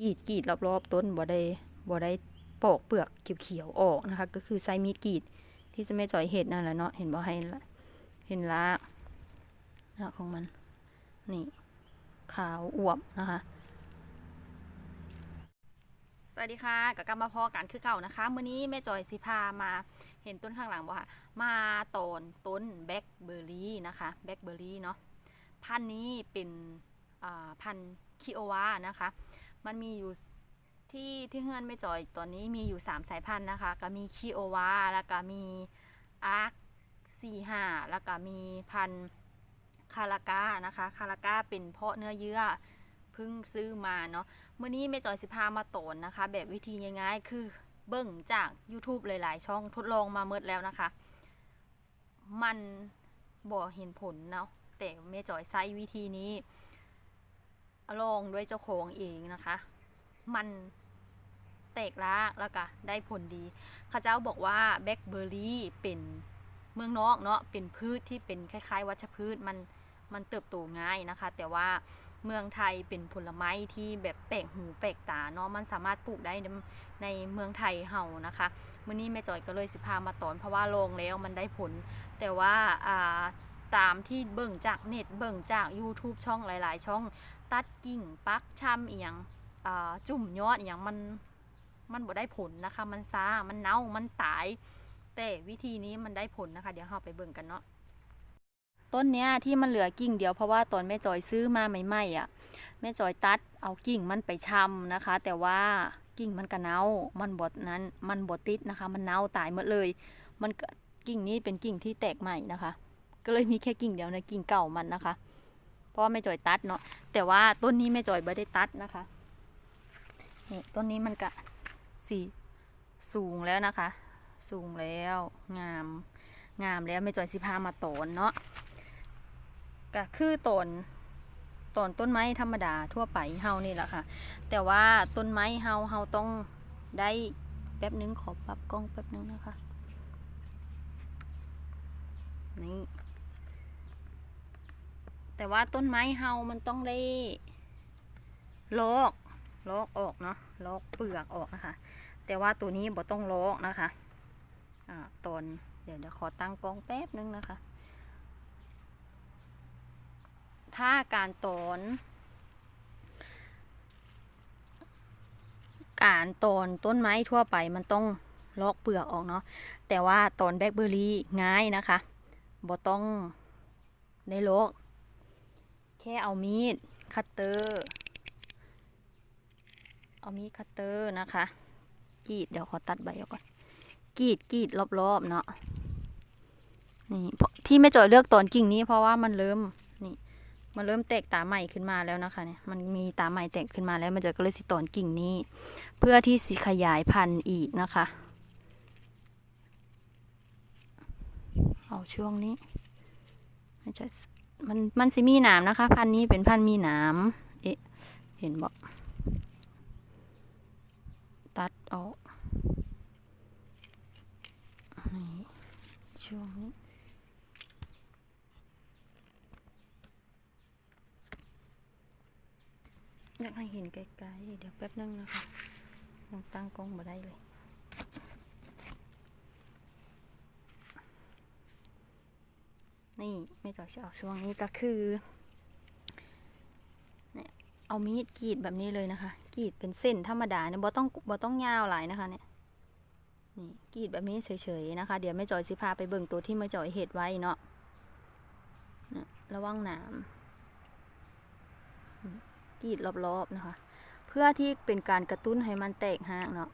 กรีดกรีดรอบๆต้นบ่ได้บ่ได้ปอกเปลือกเขียวๆออกนะคะ ก็คือใช้มีดกรีดที่จะไม่จ่อยเห็ดนั่นแหละเนาะเห็นบ่ให้เห็นรากรากของมัน นี่ ขาวอวบนะคะสวัสดีค่ะกับกลับมพอกันคือเก่านะคะมื้อนี้แม่จอยสิพามาเห็นต้นข้างหลังบ่ค่ะ มาตอนต้นแบล็คเบอร์รี่นะคะแบล็คเบอร์รี่เนาะพันธุ์นี้เป็นอ่าพันธุ์คิโอวานะคะ มันมีอยู่ที่ที่เฮือนแม่จอยตอนนี้มีอยู่ 3 สายพันธุ์นะคะ ก็มีคิโอวาแล้วก็มีอาร์คสี่ห้าแล้วก็มีพันธุ์คาราก้านะคะ คาราก้าเป็นเพาะเนื้อเยื่อเพิ่งซื้อมาเนาะเมื่อนี้แม่จอยสิพามาโตนนะคะ แบบวิธีง่ายๆคือเบิ่งจาก YouTube หลายๆ ช่องทดลองมาเมดแล้วนะคะ มันบ่เห็นผลเนาะแต่แม่จอยใช้วิธีนี้ ลองด้วยเจ้าของเองนะคะ มันแตกรากแล้วก็ได้ผลดีข้าเจ้าบอกว่าแบล็คเบอร์รี่เป็นเมืองนอกเนาะเป็นพืชที่เป็นคล้าย ๆ วัชพืชมันมันเติบโตง่ายนะคะ แต่ว่าเมืองไทยเป็นผลไม้ที่แบบแปลกหูแปลกตาเนาะมันสามารถปลูกได้ในเมืองไทยเฮานะคะมื้อนี้แม่จอยก็เลยสิพามาตอนเพราะว่าลองแล้วมันได้ผล แต่ว่าอ่า ตามที่เบิ่งจากเน็ตเบิ่งจาก YouTube ช่องหลาย ๆ ช่อง ตัดกิ่งปักช่ำอีหยังอ่าจุ่มยอดอีหยังมันมันบ่ได้ผลนะคะ มันซามันเน่ามันตาย แต่วิธีนี้มันได้ผลนะคะ เดี๋ยวเราไปเบิ่งกันเนาะต้นเนี้ยที่มันเหลือกิ่งเดียวเพราะว่าตอนแม่จอยซื้อมาใหม่ๆอะแม่จอยตัดเอากิ่งมันไปชำนะคะ แต่ว่ากิ่งมันก็เน่ามันบดนั้นมันบดติดนะคะ มันเน่าตายหมดเลย มันกิ่งนี้เป็นกิ่งที่แตกใหม่นะคะ ก็เลยมีแค่กิ่งเดียวในกิ่งเก่ามันนะคะ เพราะว่าแม่จอยตัดเนาะแต่ว่าต้นนี้แม่จอยไม่ได้ตัดนะคะนี่ต้นนี้มันก็สีสูงแล้วนะคะ สูงแล้วงามงามแล้วแม่จอยสิพามาตนเนาะก็คือต้นต้นต้นไม้ธรรมดาทั่วไปเฮานี่แหละค่ะ แต่ว่าต้นไม้เฮาเฮาต้องได้แป๊บนึงขอปรับกล้องแป๊บนึงนะคะนี่ แต่ว่าต้นไม้เฮามันต้องได้ลอกลอกออกเนาะลอกเปลือกออกนะคะ แต่ว่าตัวนี้บ่ต้องลอกนะคะอ่าต้นเดี๋ยวเดี๋ยวขอตั้งกล้องแป๊บนึงนะคะ ถ้าการตอนการตอนต้นไม้ทั่วไปมันต้องลอกเปลือกออกเนาะแต่ว่าตอนแบล็คเบอร์รี่ง่ายนะคะบ่ต้องได้ลอก ค่เอามีดคัตเตอร์ เอามีดคัตเตอร์นะคะ กรีดเดี๋ยวขอตัดใบออกก่อนกรีดกรีดรอบๆเนาะนี่ที่ไม่จอยเลือกตอนกิ่งนี้เพราะว่ามันเริ่มมันเริ่มแตกตาใหม่ขึ้นมาแล้วนะคะเนี่ยมันมีตาใหม่แตกขึ้นมาแล้วมันจะก็เลยสิตอนกิ่งนี้ เพื่อที่สิขยายพันธุ์อีกนะคะ เอาช่วงนี้ไม่ใช่ มันมันสิมีหนามนะคะ พันนี้เป็นพันมีหนามเอ๊ะเห็นบอกตัดออกช่วงนี้อยากให้เห็นไกลๆเดี๋ยวแป๊บนึงนะคะยังตั้งกล้องมาได้เลย นี่ไม่ต่อจะเอาช่วงนี้ก็คือเนี่ยเอามีดกรีดแบบนี้เลยนะคะ กรีดเป็นเส้นธรรมดาเนี่ยบ่ต้องบ่ต้องยาวหลายนะคะเนี่ยนี่กรีดแบบนี้เฉยๆนะคะ เดี๋ยวแม่จอยสิพาไปเบิ่งตัวที่แม่จอยเห็ดไว้เนาะระวังหนามกรีดรอบๆนะคะ เพื่อที่เป็นการกระตุ้นให้มันแตกห่างเนาะ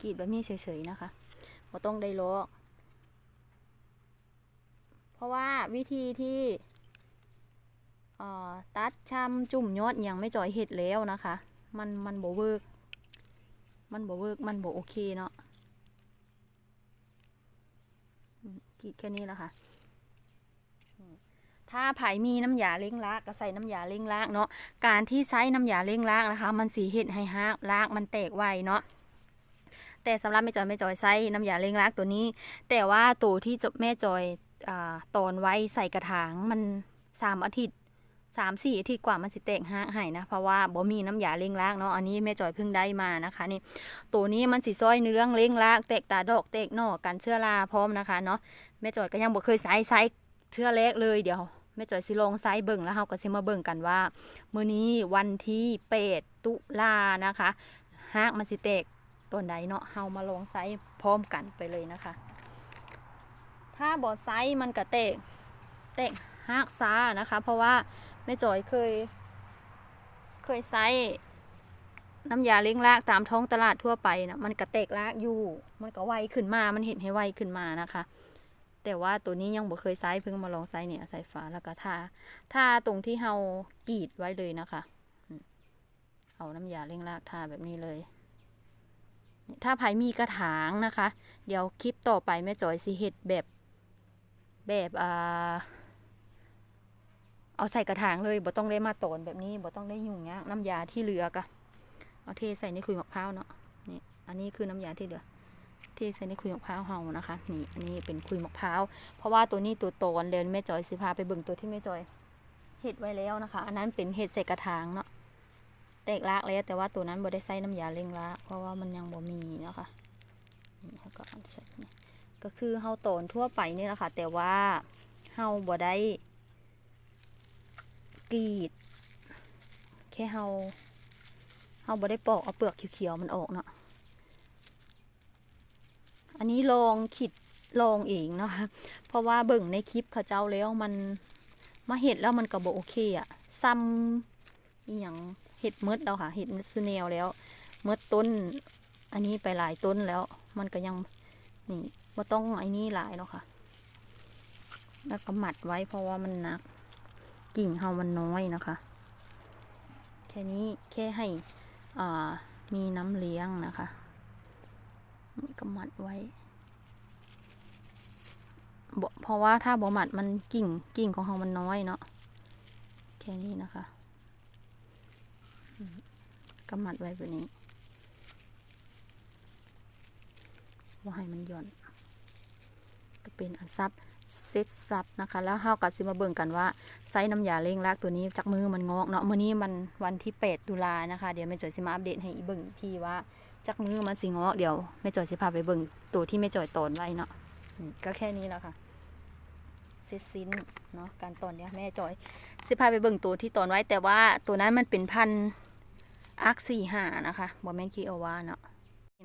กรีดแบบนี้เฉยๆนะคะเราต้องได้ลอก ราะว่าวิธีที่ตัดชำจุ่มยอดอย่างไม่จ่อยเห็ดแล้วนะคะ มันมันโบเวิร์กมันโบเวิร์กมันโบโอเคเนาะกีดแค่นี้แหละค่ะ ถ้าไผ่มีน้ำยาเล้งลากก็ใส่น้ำยาเล้งลากเนาะ การที่ใช้น้ำยาเล้งลากนะคะ มันสีเห็ดให้ฮากลากมันแตกไวเนาะแต่สำหรับแม่จอยแม่จอยใช้น้ำยาเล้งลากตัวนี้ แต่ว่าตัวที่จะแม่จอย ตอนไว้ใส่กระถางมันสามอาทิตย์สามสี่อาทิตย์กว่ามันสิแตกหากให้นะ เพราะว่าบ่มีน้ำยาเล้งรากเนาะอันนี้แม่จอยเพิ่งได้มานะคะนี่ตัวนี้มันสิซอยเนื้องเล้งรากแตกตาดอกแตกหน่อกันเชื้อราพร้อมนะคะเนาะแม่จอยก็ยังบ่เคยใส่ใส่เทื่อแรกเลยเดี๋ยวแม่จอยสิลองใส่เบิ่งแล้วเฮาก็สิมาเบิ่งกันว่ามื้อนี้วันที่8ตุลานะคะหากมันสิแตกต้นใดเนาะเฮามาลองไซส์พร้อมกันไปเลยนะคะ ถ้าบ่ไซส์มันก็แตกแตกหากซานะคะ เพราะว่าแม่จอยเคย เคยไซส์น้ำยาเลี้ยงรากตามท้องตลาดทั่วไปนะมันก็แตกรากอยู่ มันก็ไวขึ้นมา มันเห็นให้ไวขึ้นมานะคะ แต่ว่าตัวนี้ยังบ่เคยไซส์เพิ่งมาลองไซส์เนี่ยใส่ฝาแล้วก็ทาทาตรงที่เฮากรีดไว้เลยนะคะเอาน้ำยาเร่งรากทาแบบนี้เลย ถ้าไผมีกระถางนะคะ เดี๋ยวคลิปต่อไปแม่จอยสิเฮ็ดแบบ แบบอ่าเอาใส่กระถางเลยบ่ต้องได้มาตอนแบบนี้บ่ต้องได้ยุ่งยากน้ำยาที่เหลือกะเอาเทใส่ในคุยมะพร้าวเนาะนี่อันนี้คือน้ำยาที่เหลือเทใส่ในคุยมะพร้าวเฮานะคะนี่อันนี้เป็นคุยมะพร้าวเพราะว่าตัวนี้ตัวโตนเดี๋ยวแม่จอยสิพาไปเบิ่งตัวที่แม่จอยเห็ดไว้แล้วนะคะ อันนั้นเป็นเห็ดใส่กระถางเนาะแตกรากแล้วแต่ว่าตัวนั้นบ่ได้ใส่น้ำยาเร่งรากเพราะว่ามันยังบ่มีเนาะคะนี่แล้วก็ใส่นี่ ก็คือเฮาโตนทั่วไปนี่แหละค่ะ แต่ว่าเฮาบ่ได้กรีด แค่เฮาเฮาบ่ได้ปอกเอาเปลือกเขียวๆมันออกเนาะอันนี้ลองขิดลองเองเนาะเพราะว่าเบิ่งในคลิปเขาเจ้าแล้วมันมาเห็ดแล้วมันก็บ่โอเคอะซ้ำอีหยังเห็ดมืดแล้วค่ะเห็ดซูเนลแล้วมืดต้น อันนี้ไปหลายต้นแล้ว มันก็ยังนี่ ว่าต้องไอ้นี่หลายแล้วค่ะ แล้วก็หมัดไว้เพราะว่ามันหนัก กิ่งเฮามันน้อยนะคะ แค่นี้แค่ให้อ่ามีน้ำเลี้ยงนะคะนี่ก็หมัดไว้เพราะว่าถ้าบ่หมัดมันกิ่งกิ่งของเขามันน้อยเนาะแค่นี้นะคะก็หมัดไว้แบบนี้ว่าให้มันหย่อน เป็นอันซับเซตซับนะคะ แล้วเฮากับสิมาเบิ่งกันว่าไซส์น้ำยาเร่งรากตัวนี้จากมือมันงอกเนาะมื้อนี้มันวันที่8ตุลานะคะ เดี๋ยวแม่จอยสิมาอัปเดตให้อีเบิ่งอีกทีว่าจากมือมันสิงอกเดี๋ยวแม่จอยสิพาไปเบิ่งตัวที่แม่จอยตอนไว้เนาะก็แค่นี้แหละค่ะเซตซินเนาะการตอนเนี้ยแม่จอยสิพาไปเบิ่งตัวที่ตอนไว้แต่ว่าตัวนั้นมันเป็นพันอาร์คสี่ห้านะคะบอแมนคีโอวาเนาะ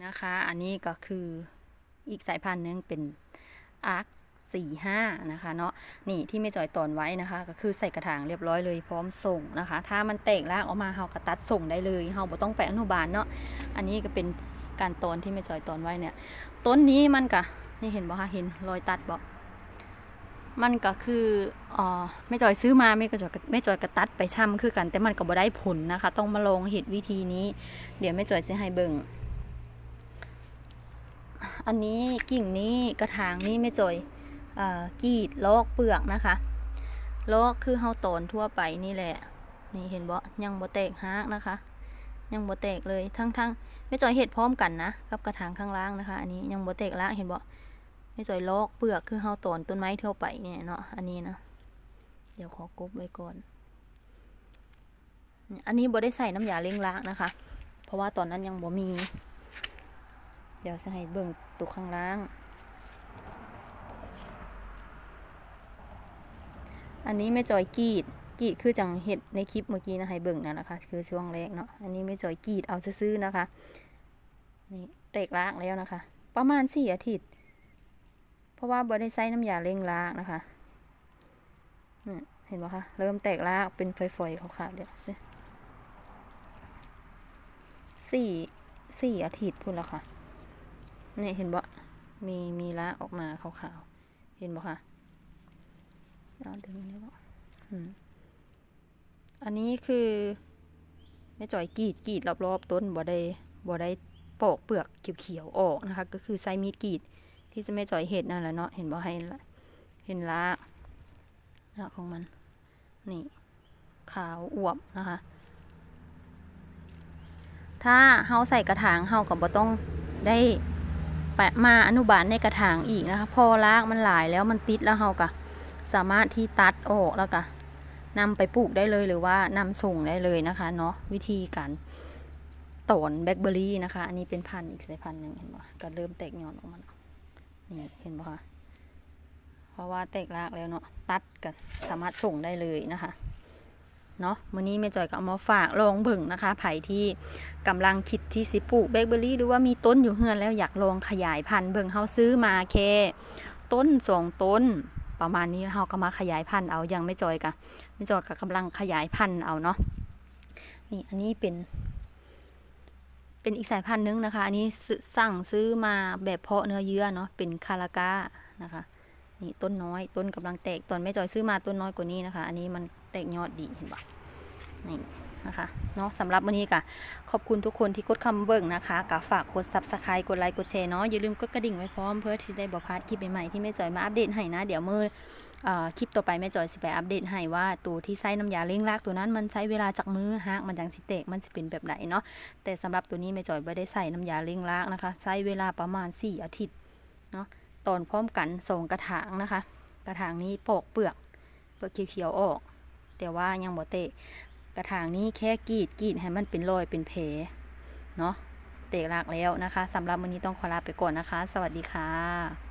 นะคะ อันนี้ก็คืออีกสายพันธุ์หนึงเป็น อาร์คสี่ห้านะคะเนาะนี่ที่แม่จอยตอนไว้นะคะ ก็คือใส่กระถางเรียบร้อยเลยพร้อมส่งนะคะ ถ้ามันแตกรากออกมาเฮากระตัดส่งได้เลยเฮาบ่ต้องไปอนุบาลเนาะอันนี้ก็เป็นการตอนที่แม่จอยตอนไว้เนี่ยต้นนี้มันก็นี่เห็นบ่คะเห็นรอยตัดบ่มันก็คืออ๋อไม่จอยซื้อมาไม่ก็จอยไม่จอยกระตัดไปช่ำคือกัน แต่มันก็บ่ได้ผลนะคะ ต้องมาลองเห็ดวิธีนี้ เดี๋ยวไม่จอยจะให้เบิ่ง อันนี้กิ่งนี้กระถางนี้ไม่จอยกีดลอกเปลือกนะคะลอกคือเฮาตอนทั่วไปนี่แหละ นี่เห็นบ่ยังบ่แตกฮากนะคะ ยังบ่แตกเลยทั้งทั้งๆไม่จอยเห็ดพร้อมกันนะกับกระถางข้างล่างนะคะ อันนี้ยังบ่แตกละเห็นบ่ไม่สวยลอกเปลือกคือเฮาตอนต้นไม้ทั่วไปเนี่ยเนาะอันนี้นะเดี๋ยวขอกบไว้ก่อนเนี่ยอันนี้บ่ได้ใส่น้ำยาเล้งรากนะคะ เพราะว่าตอนนั้นยังบ่มี เดี๋ยวจะให้เบิ่งตุกข้างล่าง อันนี้ไม่จอยกีด กีดคือจังเห็ดในคลิปเมื่อกี้นะให้เบิ่งนะนะคะ คือช่วงแรกเนาะ อันนี้ไม่จอยกีดเอาซื้อนะคะ นี่เตกลากแล้วนะคะ ประมาณสี่อาทิตย์ เพราะว่าบ่ได้ใส่น้ำยาเร่งรากนะคะเห็นไหมคะ เริ่มแตกรากเป็นฝอยๆขาวๆเดี๋ยวสิสี่สี่อาทิตย์พุ่นแล้วค่ะ นี่เห็นบ่มีมีรากออกมาขาวๆ เห็นบ่คะเอาดึงนนี้บ่อันนี้คือแม่จ่อยกรีดกรีดรอบๆต้นบ่ได้บ่ได้ปอกเปลือกเขียวๆออกนะคะ ก็คือใช้มีดกรีดที่จะไม่จ่อยเห็ดนั่นแหละเนาะเห็นบ่ให้เห็นละละของมัน นี่ ขาวอวบนะคะ ถ้าเฮาใส่กระถางเฮากับบ่ต้องได้ แปะมาอนุบาลในกระถางอีกนะคะ พอรากมันหลายแล้วมันติดแล้วเฮาก็สามารถที่ตัดออกแล้วก็นำไปปลูกได้เลยหรือว่านำส่งได้เลยนะคะเนาะวิธีการตอนแบล็คเบอร์รี่นะคะ อันนี้เป็นพันธุ์อีกสายพันธุ์หนึ่งเห็นปะก็เริ่มแตกยอดออกมานี่เห็นปะคะเพราะว่าแตกรากแล้วเนาะตัดก็สามารถส่งได้เลยนะคะ เนาะมื้อนี้แม่จอยก็เอามาฝากลองเบิ่งนะคะ ไผ่ที่กำลังคิดที่สิปลูกแบเบอรี่หรือว่ามีต้นอยู่เฮือนแล้วอยากลองขยายพันธุ์เบิ่งเฮาซื้อมาแค่ต้นสองต้น ประมาณนี้เฮาก็มาขยายพันธุ์เอายังไม่จอยกะไม่จอยก็กำลังขยายพันธุ์เอาเนาะนี่อันนี้เป็น เป็นอีกสายพันธุ์หนึงนะคะ อันนี้สั่งซื้อมาแบบเพาะเนื้อเยื่อเนาะเป็นคาราก้านะคะ นี่ต้นน้อย ต้นกำลังแตกตอนแม่จอยซื้อมาต้นน้อยกว่านี้นะคะ อันนี้มันแตกยอดดีเห็นปะนี่นะคะเนาะสำหรับวันนี้กะขอบคุณทุกคนที่กดคำเบิ่งนะคะกะฝากกด subscribe กดไลค์กดแชร์เนาะอย่าลืมกดกระดิ่งไว้พร้อมเพื่อที่ได้บอกพลาดคลิปใหม่ๆที่แม่จอยมาอัปเดตให้นะ เดี๋ยวมือเอ่อคลิปต่อไปแม่จอยสิไปอัปเดตให้ว่าตัวที่ใช้น้ำยาเลี้ยงรากตัวนั้นมันใช้เวลาจากมือฮากมันจังสิแตกมันสิเป็นแบบไหนเนาะแต่สำหรับตัวนี้แม่จอยไม่ได้ใส่น้ำยาเลี้ยงรากนะคะ ใช้เวลาประมาณ 4 อาทิตย์เนาะ ตอนพร้อมกันสองกระถางนะคะ กระถางนี้ปอกเปลือกเปลือกเขียวๆออก แต่ว่ายังบ่เตะกระถางนี้แค่กรีดกรีดให้มันเป็นรอยเป็นแผลเนาะเตะรากแล้วนะคะสำหรับวันนี้ต้องขอลาไปก่อนนะคะ สวัสดีค่ะ